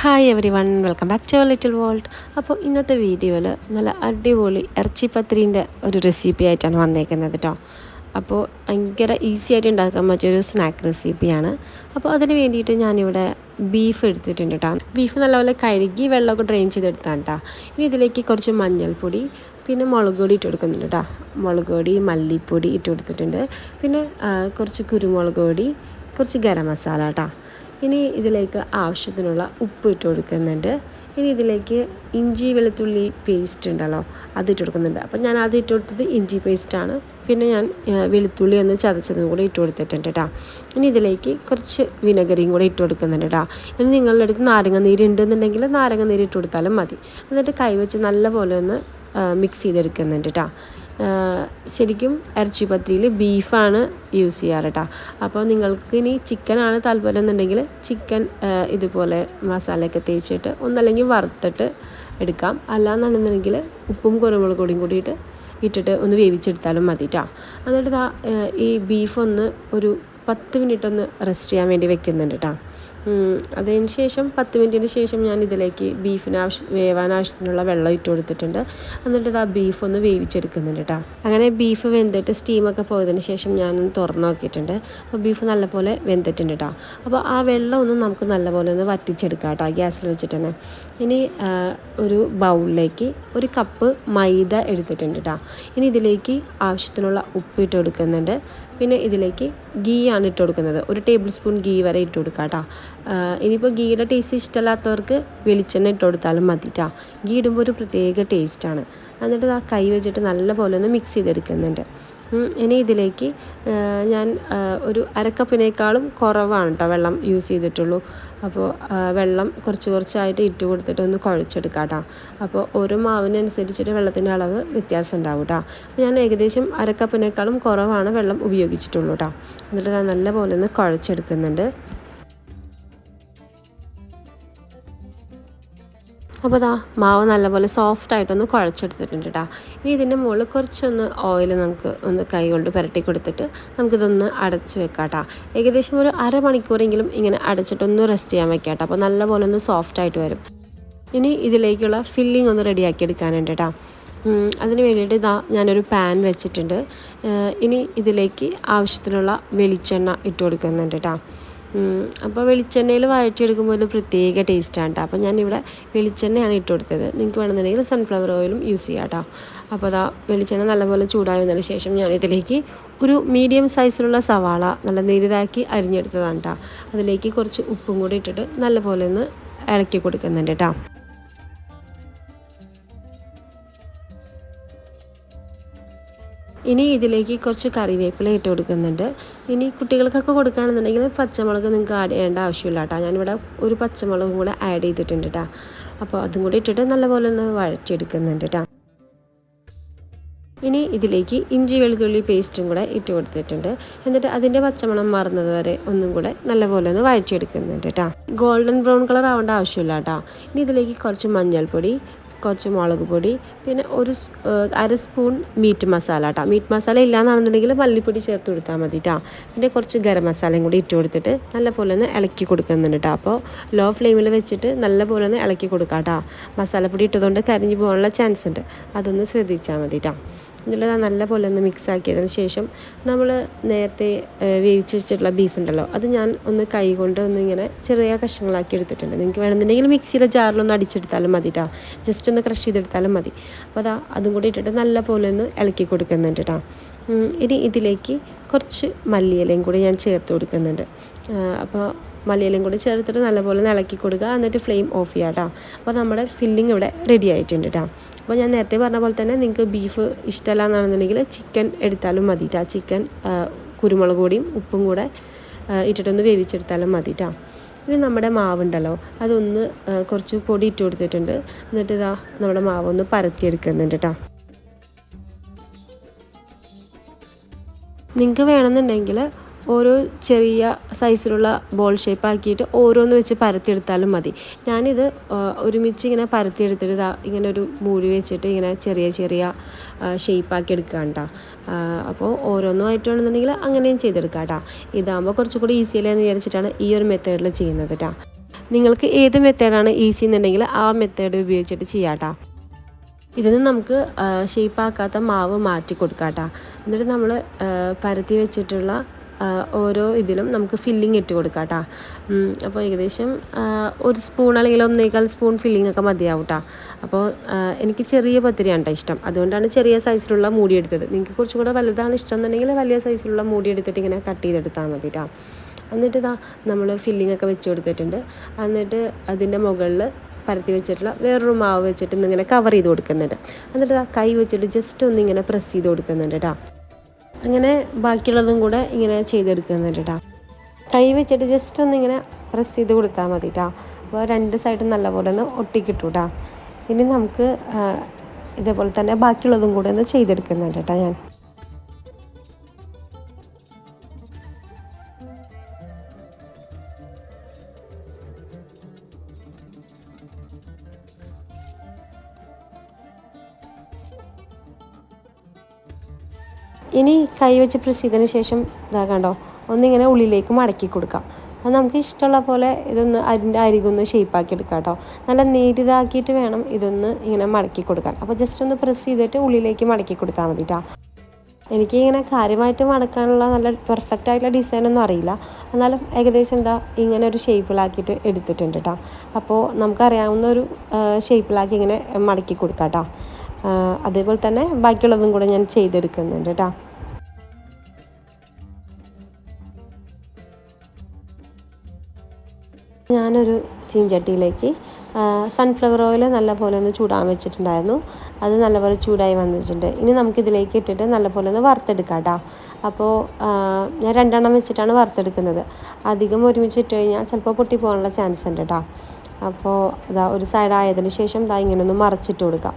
Hi everyone welcome back to little world അപ്പോൾ ഇന്നത്തെ വീഡിയോയിൽ നല്ല അടിപൊളി ഇറച്ചിപ്പത്രീന്റെ ഒരു റെസിപ്പി ആയിട്ടാണ് വന്നേക്കുന്നത് കേട്ടോ അപ്പോൾ ഭയങ്കര ഈസി ആയിട്ട് ഉണ്ടാക്കാൻ പറ്റിയൊരു സ്നാക്ക് റെസിപ്പിയാണ് അപ്പോൾ അതിന് വേണ്ടിയിട്ട് ഞാനിവിടെ ബീഫ് എടുത്തിട്ടുണ്ട് കേട്ടോ ബീഫ് നല്ലപോലെ കഴുകി വെള്ളമൊക്കെ ഡ്രെയിൻ ചെയ്തെടുത്താണ് കേട്ടോ ഇനി ഇതിലേക്ക് കുറച്ച് മഞ്ഞൾപ്പൊടി പിന്നെ മുളക് പൊടി ഇട്ട് കൊടുക്കുന്നുണ്ട് കേട്ടോ മുളക് പൊടി മല്ലിപ്പൊടി ഇട്ട് കൊടുത്തിട്ടുണ്ട്. പിന്നെ കുറച്ച് കുരുമുളക് പൊടി കുറച്ച് ഗരം മസാല കേട്ടോ ഇനി ഇതിലേക്ക് ആവശ്യത്തിനുള്ള ഉപ്പ് ഇട്ട് കൊടുക്കുന്നുണ്ട്. ഇനി ഇതിലേക്ക് ഇഞ്ചി വെളുത്തുള്ളി പേസ്റ്റ് ഉണ്ടല്ലോ അത് ഇട്ട് കൊടുക്കുന്നുണ്ട്. അപ്പം ഞാൻ അത് ഇട്ട് കൊടുത്തത് ഇഞ്ചി പേസ്റ്റാണ് പിന്നെ ഞാൻ വെളുത്തുള്ളി ഒന്ന് ചതച്ചതും കൂടെ ഇട്ട് കൊടുത്തിട്ടുണ്ട് കേട്ടോ ഇനി ഇതിലേക്ക് കുറച്ച് വിനെഗറിയും കൂടി ഇട്ട് കൊടുക്കുന്നുണ്ട് കേട്ടോ ഇനി നിങ്ങളുടെ അടുത്ത് നാരങ്ങ നീര് ഉണ്ടെന്നുണ്ടെങ്കിൽ നാരങ്ങ നീര് ഇട്ട് കൊടുത്താലും മതി. എന്നിട്ട് കൈവച്ച് നല്ലപോലെ ഒന്ന് മിക്സ് ചെയ്തെടുക്കുന്നുണ്ട് കേട്ടോ ശരിക്കും ഇറച്ചി പത്തിരിയിൽ ബീഫാണ് യൂസ് ചെയ്യാറ് കേട്ടോ അപ്പോൾ നിങ്ങൾക്ക് ഇനി ചിക്കനാണ് താല്പര്യം എന്നുണ്ടെങ്കിൽ ചിക്കൻ ഇതുപോലെ മസാലയൊക്കെ തേച്ചിട്ട് ഒന്നല്ലെങ്കിൽ വറുത്തിട്ട് എടുക്കാം. അല്ലാന്നുണ്ടെന്നുണ്ടെങ്കിൽ ഉപ്പും കുരുമുളക് പൊടിയും കൂടിയിട്ട് ഇട്ടിട്ട് ഒന്ന് വേവിച്ചെടുത്താലും മതി കേട്ടോ എന്നിട്ട് ഈ ബീഫ് ഒന്ന് ഒരു പത്ത് മിനിറ്റ് ഒന്ന് റെസ്റ്റ് ചെയ്യാൻ വേണ്ടി വെക്കുന്നുണ്ട് കേട്ടോ അതിന് ശേഷം പത്ത് മിനിറ്റിന് ശേഷം ഞാൻ ഇതിലേക്ക് ബീഫിന് ആവശ്യ വേവാൻ ആവശ്യത്തിനുള്ള വെള്ളം ഇട്ട് കൊടുത്തിട്ടുണ്ട്. എന്നിട്ട് ഇത് ആ ബീഫ് ഒന്ന് വേവിച്ചെടുക്കുന്നുണ്ട് കേട്ടോ അങ്ങനെ ബീഫ് വെന്തിട്ട് സ്റ്റീമൊക്കെ പോയതിന് ശേഷം ഞാൻ തുറന്ന് നോക്കിയിട്ടുണ്ട്. അപ്പോൾ ബീഫ് നല്ലപോലെ വെന്തിട്ടുണ്ട് കേട്ടോ അപ്പോൾ ആ വെള്ളം ഒന്ന് നമുക്ക് നല്ലപോലെ ഒന്ന് വറ്റിച്ചെടുക്കാം കേട്ടോ ഗ്യാസിൽ വെച്ചിട്ട് തന്നെ. ഇനി ഒരു ബൗളിലേക്ക് ഒരു കപ്പ് മൈദ എടുത്തിട്ടുണ്ട് കേട്ടോ ഇനി ഇതിലേക്ക് ആവശ്യത്തിനുള്ള ഉപ്പ് ഇട്ട് കൊടുക്കുന്നുണ്ട്. പിന്നെ ഇതിലേക്ക് ഗീ ആണ് ഇട്ട് കൊടുക്കുന്നത്. ഒരു ടേബിൾ സ്പൂൺ ഗീ വരെ ഇട്ട് കൊടുക്കുക കേട്ടോ ഇനിയിപ്പോൾ ഗീയുടെ ടേസ്റ്റ് ഇഷ്ടമല്ലാത്തവർക്ക് വെളിച്ചെണ്ണ ഇട്ട് കൊടുത്താലും മതി കേട്ടോ ഗീ ഇടുമ്പോൾ ഒരു പ്രത്യേക ടേസ്റ്റാണ് എന്നിട്ട് ആ കൈ വെച്ചിട്ട് നല്ലപോലെ ഒന്ന് മിക്സ് ചെയ്തെടുക്കുന്നുണ്ട്. ഇനി ഇതിലേക്ക് ഞാൻ ഒരു അരക്കപ്പിനേക്കാളും കുറവാണ് കേട്ടോ വെള്ളം യൂസ് ചെയ്തിട്ടുള്ളൂ. അപ്പോൾ വെള്ളം കുറച്ച് കുറച്ചായിട്ട് ഇട്ട് കൊടുത്തിട്ട് ഒന്ന് കുഴച്ചെടുക്കാം കേട്ടോ അപ്പോൾ ഓരോ മാവിനനുസരിച്ചിട്ട് വെള്ളത്തിന്റെ അളവ് വ്യത്യാസം ഉണ്ടാവും കേട്ടോ ഞാൻ ഏകദേശം അരക്കപ്പിനേക്കാളും കുറവാണ് വെള്ളം ഉപയോഗിച്ചിട്ടുള്ളൂ കേട്ടോ എന്നിട്ട് ഞാൻ നല്ലപോലെ ഒന്ന് കുഴച്ചെടുക്കുന്നുണ്ട്. അപ്പോൾ അതാ മാവ് നല്ലപോലെ സോഫ്റ്റ് ആയിട്ടൊന്ന് കുഴച്ചെടുത്തിട്ടുണ്ട് കേട്ടോ ഇനി ഇതിന്റെ മുകളിൽ കുറച്ചൊന്ന് ഓയിൽ നമുക്ക് ഒന്ന് കൈ കൊണ്ട് പുരട്ടി കൊടുത്തിട്ട് നമുക്കിതൊന്ന് അടച്ച് വെക്കാം കേട്ടോ ഏകദേശം ഒരു അരമണിക്കൂറെങ്കിലും ഇങ്ങനെ അടച്ചിട്ടൊന്ന് റെസ്റ്റ് ചെയ്യാൻ വെക്കാം കേട്ടോ അപ്പോൾ നല്ലപോലെ ഒന്ന് സോഫ്റ്റ് ആയിട്ട് വരും. ഇനി ഇതിലേക്കുള്ള ഫില്ലിംഗ് ഒന്ന് റെഡിയാക്കി എടുക്കാനുണ്ട് കേട്ടോ അതിന് വേണ്ടിയിട്ട് ഇതാ ഞാനൊരു പാൻ വെച്ചിട്ടുണ്ട്. ഇനി ഇതിലേക്ക് ആവശ്യത്തിനുള്ള വെളിച്ചെണ്ണ ഇട്ട് കൊടുക്കുന്നുണ്ട് കേട്ടോ അപ്പോൾ വെളിച്ചെണ്ണയിൽ വഴറ്റിയെടുക്കുമ്പോൾ ഒരു പ്രത്യേക ടേസ്റ്റാണ് കേട്ടോ അപ്പോൾ ഞാനിവിടെ വെളിച്ചെണ്ണയാണ് ഇട്ട് കൊടുത്തത്. നിങ്ങൾക്ക് വേണമെന്നുണ്ടെങ്കിൽ സൺഫ്ലവർ ഓയിലും യൂസ് ചെയ്യാം കേട്ടോ അപ്പോൾ അതാ വെളിച്ചെണ്ണ നല്ലപോലെ ചൂടായി വന്നതിന് ശേഷം ഞാൻ ഇതിലേക്ക് ഒരു മീഡിയം സൈസിലുള്ള സവാള നല്ല നേരിതാക്കി അരിഞ്ഞെടുത്തതാണ് കേട്ടോ അതിലേക്ക് കുറച്ച് ഉപ്പും കൂടി ഇട്ടിട്ട് നല്ലപോലെ ഒന്ന് ഇളക്കി കൊടുക്കുന്നുണ്ട് കേട്ടോ ഇനി ഇതിലേക്ക് കുറച്ച് കറിവേപ്പില ഇട്ട് കൊടുക്കുന്നുണ്ട്. ഇനി കുട്ടികൾക്കൊക്കെ കൊടുക്കുകയാണെന്നുണ്ടെങ്കിൽ പച്ചമുളക് നിങ്ങൾക്ക് ആഡ് ചെയ്യേണ്ട ആവശ്യമില്ല കേട്ടോ. ഞാനിവിടെ ഒരു പച്ചമുളകും കൂടെ ആഡ് ചെയ്തിട്ടുണ്ട് കേട്ടോ അപ്പോൾ അതും കൂടി ഇട്ടിട്ട് നല്ലപോലെ ഒന്ന് വഴറ്റിയെടുക്കുന്നുണ്ട് കേട്ടോ ഇനി ഇതിലേക്ക് ഇഞ്ചി വെളുത്തുള്ളി പേസ്റ്റും കൂടെ ഇട്ട് കൊടുത്തിട്ടുണ്ട്. എന്നിട്ട് അതിന്റെ പച്ചമണം മാറുന്നത് വരെ ഒന്നും കൂടെ നല്ലപോലെ ഒന്ന് വഴറ്റിയെടുക്കുന്നുണ്ട് കേട്ടോ ഗോൾഡൻ ബ്രൗൺ കളർ ആവേണ്ട ആവശ്യമില്ല കേട്ടോ ഇനി ഇതിലേക്ക് കുറച്ച് മഞ്ഞൾപ്പൊടി കുറച്ച് മുളക് പൊടി പിന്നെ ഒരു അര സ്പൂൺ മീറ്റ് മസാല കേട്ടോ മീറ്റ് മസാല ഇല്ലാന്നാണെന്നുണ്ടെങ്കിൽ മല്ലിപ്പൊടി ചേർത്ത് കൊടുത്താൽ മതി കേട്ടോ പിന്നെ കുറച്ച് ഗരം മസാലയും കൂടി ഇട്ട് കൊടുത്തിട്ട് നല്ലപോലെ ഒന്ന് ഇളക്കി കൊടുക്കുന്നുണ്ട് കേട്ടോ അപ്പോൾ ലോ ഫ്ലെയിമിൽ വെച്ചിട്ട് നല്ലപോലെ ഒന്ന് ഇളക്കി കൊടുക്കാം കേട്ടോ മസാലപ്പൊടി ഇട്ടതുകൊണ്ട് കരിഞ്ഞു പോകാനുള്ള ചാൻസ് ഉണ്ട്. അതൊന്ന് ശ്രദ്ധിച്ചാൽ മതി കേട്ടോ എന്നിട്ട് നല്ലപോലെ ഒന്ന് മിക്സ് ആക്കിയതിന് ശേഷം നമ്മൾ നേരത്തെ വേവിച്ച് വെച്ചിട്ടുള്ള ബീഫ് ഉണ്ടല്ലോ അത് ഞാൻ ഒന്ന് കൈ കൊണ്ട് ഒന്ന് ഇങ്ങനെ ചെറിയ കഷ്ണങ്ങളാക്കി എടുത്തിട്ടുണ്ട്. നിങ്ങൾക്ക് വേണമെന്നുണ്ടെങ്കിൽ മിക്സിയിലെ ജാറിലൊന്ന് അടിച്ചെടുത്താലും മതി കേട്ടോ ജസ്റ്റ് ഒന്ന് ക്രഷ് ചെയ്തെടുത്താലും മതി. അപ്പോൾ അതാ അതും കൂടി ഇട്ടിട്ട് നല്ലപോലെ ഒന്ന് ഇളക്കി കൊടുക്കുന്നുണ്ട് കേട്ടോ ഇനി ഇതിലേക്ക് കുറച്ച് മല്ലിയിലയും കൂടി ഞാൻ ചേർത്ത് കൊടുക്കുന്നുണ്ട്. അപ്പോൾ മല്ലിയിലയും കൂടി ചേർത്തിട്ട് നല്ലപോലെ ഇളക്കി കൊടുക്കുക. എന്നിട്ട് ഫ്ലെയിം ഓഫ് ചെയ്യാം കേട്ടോ അപ്പോൾ നമ്മുടെ ഫില്ലിംഗ് ഇവിടെ റെഡി ആയിട്ടുണ്ട് കേട്ടോ അപ്പോൾ ഞാൻ നേരത്തെ പറഞ്ഞ പോലെ തന്നെ നിങ്ങൾക്ക് ബീഫ് ഇഷ്ടമല്ല എന്നാണെന്നുണ്ടെങ്കിൽ ചിക്കൻ എടുത്താലും മതി കേട്ടോ ചിക്കൻ കുരുമുളക് പൊടിയും ഉപ്പും കൂടെ ഇട്ടിട്ടൊന്ന് വേവിച്ചെടുത്താലും മതി കേട്ടോ ഇനി നമ്മുടെ മാവുണ്ടല്ലോ അതൊന്ന് കുറച്ച് പൊടി ഇട്ട് കൊടുത്തിട്ടുണ്ട്. എന്നിട്ട് ഇതാ നമ്മുടെ മാവ് ഒന്ന് പരത്തിയെടുക്കുന്നുണ്ട് കേട്ടോ നിങ്ങൾക്ക് വേണമെന്നുണ്ടെങ്കിൽ ഓരോ ചെറിയ സൈസിലുള്ള ബോൾ ഷേപ്പ് ആക്കിയിട്ട് ഓരോന്ന് വെച്ച് പരത്തിയെടുത്താലും മതി. ഞാനിത് ഒരുമിച്ച് ഇങ്ങനെ പരത്തിയെടുത്തിട്ട് ഇങ്ങനെ ഒരു മൂടി വെച്ചിട്ട് ഇങ്ങനെ ചെറിയ ചെറിയ ഷേപ്പാക്കി എടുക്കുകയാണ് കേട്ടോ അപ്പോൾ ഓരോന്നുമായിട്ടാണെന്നുണ്ടെങ്കിൽ അങ്ങനെയും ചെയ്തെടുക്കാം കേട്ടോ ഇതാകുമ്പോൾ കുറച്ചുകൂടി ഈസി അല്ലേ എന്ന് വിചാരിച്ചിട്ടാണ് ഈ ഒരു മെത്തേഡിൽ ചെയ്യുന്നത് കേട്ടോ നിങ്ങൾക്ക് ഏത് മെത്തേഡാണ് ഈസി എന്നുണ്ടെങ്കിൽ ആ മെത്തേഡ് ഉപയോഗിച്ചിട്ട് ചെയ്യാം കേട്ടോ ഇതിന് നമുക്ക് ഷേപ്പാക്കാത്ത മാവ് മാറ്റി കൊടുക്കാം കേട്ടോ എന്നിട്ട് നമ്മൾ പരത്തി വെച്ചിട്ടുള്ള ഓരോ ഇതിലും നമുക്ക് ഫില്ലിംഗ് ഇട്ട് കൊടുക്കാം കേട്ടോ അപ്പോൾ ഏകദേശം ഒരു സ്പൂൺ അല്ലെങ്കിൽ ഒന്നേകാൽ സ്പൂൺ ഫില്ലിംഗ് ഒക്കെ മതിയാവും കേട്ടോ അപ്പോൾ എനിക്ക് ചെറിയ പത്തിരിയാണ് ഇഷ്ടം. അതുകൊണ്ടാണ് ചെറിയ സൈസിലുള്ള മൂടി എടുത്തത്. നിങ്ങൾക്ക് കുറച്ചും കൂടെ വലുതാണ് ഇഷ്ടം എന്നുണ്ടെങ്കിൽ വലിയ സൈസിലുള്ള മൂടി എടുത്തിട്ട് ഇങ്ങനെ കട്ട് ചെയ്തെടുത്താൽ മതി കേട്ടോ എന്നിട്ട് ഇതാ നമ്മൾ ഫില്ലിംഗ് ഒക്കെ വെച്ച് കൊടുത്തിട്ടുണ്ട്. എന്നിട്ട് അതിന്റെ മുകളിൽ പരത്തി വെച്ചിട്ടുള്ള വേറൊരു മാവ് വെച്ചിട്ട് ഇന്നിങ്ങനെ കവർ ചെയ്ത് കൊടുക്കുന്നുണ്ട്. എന്നിട്ട് ആ കൈ വെച്ചിട്ട് ജസ്റ്റ് ഒന്നിങ്ങനെ പ്രസ് ചെയ്ത് കൊടുക്കുന്നുണ്ട് കേട്ടോ അങ്ങനെ ബാക്കിയുള്ളതും കൂടെ ഇങ്ങനെ ചെയ്തെടുക്കുന്നുണ്ട് കേട്ടോ കൈ വെച്ചിട്ട് ജസ്റ്റ് ഒന്ന് ഇങ്ങനെ പ്രസ് ചെയ്ത് കൊടുത്താൽ മതി കേട്ടോ അപ്പോൾ രണ്ട് സൈഡും നല്ലപോലെ ഒന്ന് ഒട്ടിക്കിട്ടു കേട്ടോ ഇനി നമുക്ക് ഇതേപോലെ തന്നെ ബാക്കിയുള്ളതും കൂടെ ഒന്ന് ചെയ്തെടുക്കുന്നുണ്ട് കേട്ടോ ഞാൻ. ഇനി കൈ വെച്ച് പ്രസ് ചെയ്തതിന് ശേഷം ഇതാ കണ്ടോ? ഒന്നിങ്ങനെ ഉള്ളിലേക്ക് മടക്കി കൊടുക്കാം. അത് നമുക്ക് ഇഷ്ടമുള്ള പോലെ ഇതൊന്ന് അതിന്റെ അരികൊന്ന് ഷേപ്പാക്കി എടുക്കാം കേട്ടോ. നല്ല നേരിതാക്കിയിട്ട് വേണം ഇതൊന്ന് ഇങ്ങനെ മടക്കി കൊടുക്കാൻ. അപ്പോൾ ജസ്റ്റ് ഒന്ന് പ്രസ് ചെയ്തിട്ട് ഉള്ളിലേക്ക് മടക്കി കൊടുത്താൽ മതി കേട്ടോ എനിക്ക് ഇങ്ങനെ കാര്യമായിട്ട് മടക്കാനുള്ള നല്ല പെർഫെക്റ്റ് ആയിട്ടുള്ള ഡിസൈനൊന്നും അറിയില്ല. എന്നാലും ഏകദേശം എന്താ ഇങ്ങനെ ഒരു ഷേപ്പിലാക്കിയിട്ട് എടുത്തിട്ടുണ്ട് കേട്ടോ അപ്പോൾ നമുക്കറിയാവുന്ന ഒരു ഷേപ്പിലാക്കി ഇങ്ങനെ മടക്കി കൊടുക്കാം കേട്ടോ അതേപോലെ തന്നെ ബാക്കിയുള്ളതും കൂടെ ഞാൻ ചെയ്തെടുക്കുന്നുണ്ട് കേട്ടോ. ഞാനൊരു ചീഞ്ചട്ടിയിലേക്ക് സൺഫ്ലവർ ഓയിൽ നല്ലപോലെ ഒന്ന് ചൂടാൻ വെച്ചിട്ടുണ്ടായിരുന്നു. അത് നല്ലപോലെ ചൂടായി വന്നിട്ടുണ്ട്. ഇനി നമുക്കിതിലേക്ക് ഇട്ടിട്ട് നല്ലപോലെ ഒന്ന് വറുത്തെടുക്കാം കേട്ടോ. അപ്പോൾ ഞാൻ രണ്ടെണ്ണം വെച്ചിട്ടാണ് വറുത്തെടുക്കുന്നത്. അധികം ഒരുമിച്ച് ഇട്ട് കഴിഞ്ഞാൽ ചിലപ്പോൾ പൊട്ടിപ്പോകാനുള്ള ചാൻസ് ഉണ്ട് കേട്ടോ. അപ്പോൾ ഇതാ ഒരു സൈഡ് ആയതിന് ശേഷം ഇതാ ഇങ്ങനെ ഒന്ന് മറിച്ചിട്ട് കൊടുക്കാം.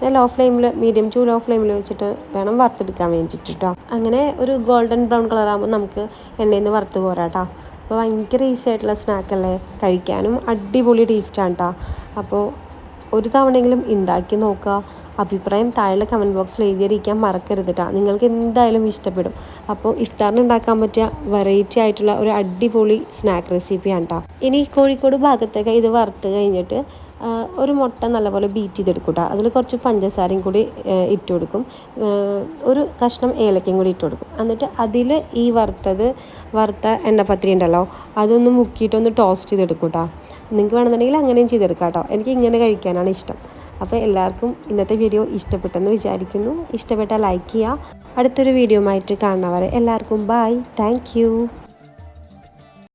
പിന്നെ ലോ ഫ്ലെയിമിൽ മീഡിയം ടു ലോ ഫ്ലെയിമിൽ വെച്ചിട്ട് വേണം വറുത്തെടുക്കാൻ വേണ്ടിയിട്ട് കേട്ടോ അങ്ങനെ ഒരു ഗോൾഡൻ ബ്രൗൺ കളർ ആകുമ്പോൾ നമുക്ക് എണ്ണയിൽ നിന്ന് വറുത്ത് പോരാട്ടോ. അപ്പോൾ ഭയങ്കര ഈസി ആയിട്ടുള്ള സ്നാക്കല്ലേ കഴിക്കാനും അടിപൊളി ടേസ്റ്റാണ് കേട്ടോ അപ്പോൾ ഒരു തവണയെങ്കിലും ഉണ്ടാക്കി നോക്കുക. അഭിപ്രായം താഴെ കമന്റ് ബോക്സിൽ എഴുതിയിരിക്കാൻ മറക്കരുത് കേട്ടോ നിങ്ങൾക്ക് എന്തായാലും ഇഷ്ടപ്പെടും. അപ്പോൾ ഇഫ്താറിന് ഉണ്ടാക്കാൻ പറ്റിയ വെറൈറ്റി ആയിട്ടുള്ള ഒരു അടിപൊളി സ്നാക്ക് റെസിപ്പിയാണ് കേട്ടോ ഇനി കോഴിക്കോട് ഭാഗത്തൊക്കെ ഇത് വറുത്ത് കഴിഞ്ഞിട്ട് ഒരു മുട്ട നല്ലപോലെ ബീറ്റ് ചെയ്തെടുക്കും കേട്ടോ അതിൽ കുറച്ച് പഞ്ചസാരയും കൂടി ഇട്ട് കൊടുക്കും. ഒരു കഷ്ണം ഏലക്കയും കൂടി ഇട്ട് കൊടുക്കും. എന്നിട്ട് അതിൽ ഈ വറുത്തത് വറുത്ത എണ്ണപ്പത്തിരി ഉണ്ടല്ലോ അതൊന്ന് മുക്കിയിട്ടൊന്ന് ടോസ്റ്റ് ചെയ്തെടുക്കും കേട്ടോ നിങ്ങൾക്ക് വേണമെന്നുണ്ടെങ്കിൽ അങ്ങനെയും ചെയ്തെടുക്കാം കേട്ടോ എനിക്ക് ഇങ്ങനെ കഴിക്കാനാണ് ഇഷ്ടം. അപ്പോൾ എല്ലാവർക്കും ഇന്നത്തെ വീഡിയോ ഇഷ്ടപ്പെട്ടെന്ന് വിചാരിക്കുന്നു. ഇഷ്ടപ്പെട്ടാൽ ലൈക്ക് ചെയ്യുക. അടുത്തൊരു വീഡിയോ ആയിട്ട് കാണുന്നവരെ എല്ലാവർക്കും ബായ് താങ്ക്